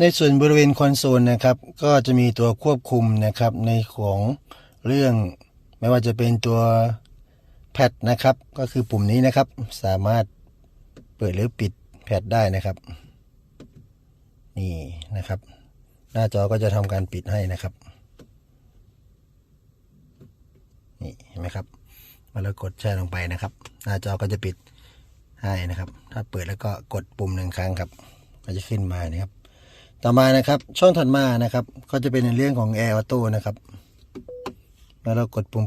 ในส่วนบริเวณคอนโซลนะครับก็จะมีตัวควบคุมนะครับในของเรื่องไม่ว่าจะเป็นตัวแพดนะครับก็คือปุ่มนี้นะครับสามารถเปิดหรือปิดแพดได้นะครับนี่นะครับ หน้าจอก็จะทำการปิดให้นะครับนี่เห็นไหมครับมื่อเรากดแช่ลงไปนะครับ หน้าจอก็จะปิดให้นะครับ ถ้าเปิดแล้วก็กดปุ่มหนึ่งครั้งครับ ก็จะขึ้นมานะครับ ต่อมานะครับ ช่องถัดมานะครับ ก็จะเป็นในเรื่องของ Air Auto นะครับเมื่อเรากดปุ่ม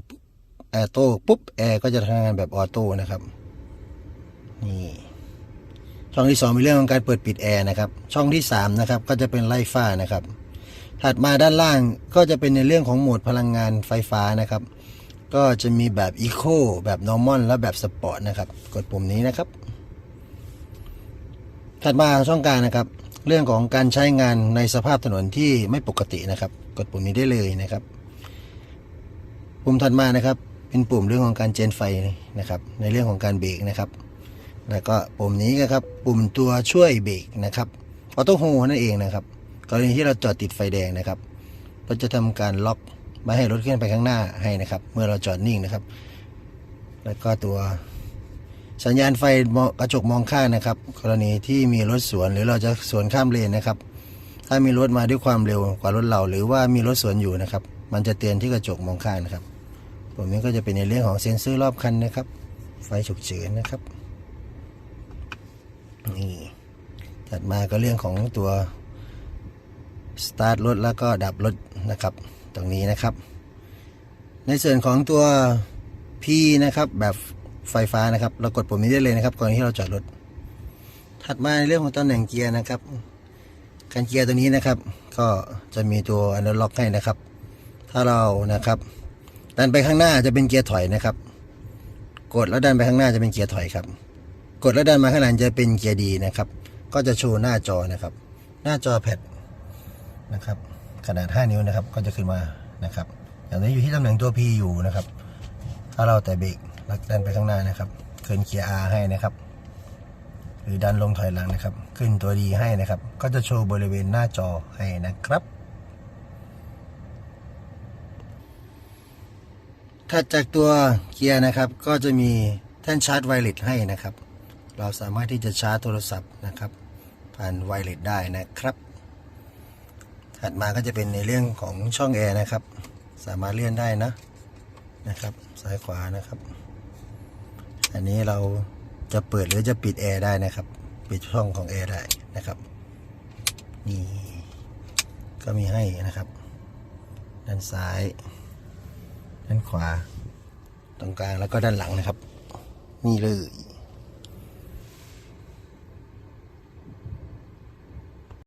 Air Auto ปุ๊บแอร์ก็จะทำงานแบบออโต้นะครับนี่ช่องที่สองเป็นเรื่องของการเปิดปิดแอร์นะครับช่องที่สามนะครับก็จะเป็นไล่ฟ้านะครับ ถัดมาด้านล่างก็จะเป็นในเรื่องของโหมดพลังงานไฟฟ้านะครับ ก็จะมีแบบ Eco แบบ Normal และแบบ Sport นะครับ กดปุ่มนี้นะครับ ถัดมาช่องกลางนะครับ เรื่องของการใช้งานในสภาพถนนที่ไม่ปกตินะครับ กดปุ่มนี้ได้เลยนะครับ ปุ่มถัดมานะครับ เป็นปุ่มเรื่องของการเจนไฟนะครับ ในเรื่องของการเบรกนะครับ แล้วก็ปุ่มนี้นะครับ ปุ่มตัวช่วยเบรกนะครับออโต้โฮนั่นเองนะครับกรณีที่เราจอดติดไฟแดงนะครับก็จะทำการล็อกไม่ให้รถเคลื่อนไปข้างหน้าให้นะครับ เมื่อเราจอดนิ่งนะครับ แล้วก็ตัว สัญญาณไฟกระจกมองข้างนะครับ กรณีที่มีรถสวนหรือเราจะสวนข้ามเลนนะครับ ถ้ามีรถมาด้วยความเร็วกว่ารถเราหรือว่ามีรถสวนอยู่นะครับ มันจะเตือนที่กระจกมองข้างนะครับปุ่มนี้ก็จะเป็นในเรื่องของเซ็นเซอร์รอบคันนะครับ ไฟฉุกเฉินนะครับนี่ถัดมาก็เรื่องของตัวสตาร์ทรถแล้วก็ดับรถนะครับ ตรงนี้นะครับ ในส่วนของตัว P นะครับแบบ ไฟฟ้านะครับ เรากดปุ่มนี้ได้เลยนะครับก่อนที่เราจอดรถ ถัดมาในเรื่องของตำแหน่งเกียร์นะครับการเกียร์ตัวนี้นะครับ ก็จะมีตัวอนาล็อกให้นะครับ ถ้าเรานะครับ ดันไปข้างหน้าจะเป็นเกียร์ถอยนะครับ กดแล้วดันไปข้างหน้าจะเป็นเกียร์ถอยครับ กดแล้วดันมาข้างหลังจะเป็นเกียร์ดีนะครับ ก็จะโชว์หน้าจอนะครับ หน้าจอแพดนะครับ ขนาด 5 นิ้วนะครับ ก็จะขึ้นมานะครับ อย่างนี้อยู่ที่ตำแหน่งตัว P อยู่นะครับ ถ้าเราแต่เบรก แล้วดันไปข้างหน้านะครับขึ้นเกียร์ R ให้นะครับ หรือดันลงถอยหลังนะครับ ขึ้นตัวดีให้นะครับ ก็จะโชว์บริเวณหน้าจอให้นะครับ ถัดจากตัวเกียร์นะครับ ก็จะมีแท่นชาร์จไวเลสให้นะครับ เราสามารถที่จะชาร์จโทรศัพท์นะครับ ผ่านไวเลสได้นะครับ ถัดมาก็จะเป็นในเรื่องของช่องแอร์นะครับ สามารถเลื่อนได้นะนะครับ ซ้ายขวานะครับ อันนี้เราจะเปิดหรือจะปิดแอร์ได้นะครับ ปิดช่องของแอร์ได้นะครับ นี่ก็มีให้นะครับ ด้านซ้าย ด้านขวา ตรงกลางแล้วก็ด้านหลังนะครับ นี่เลย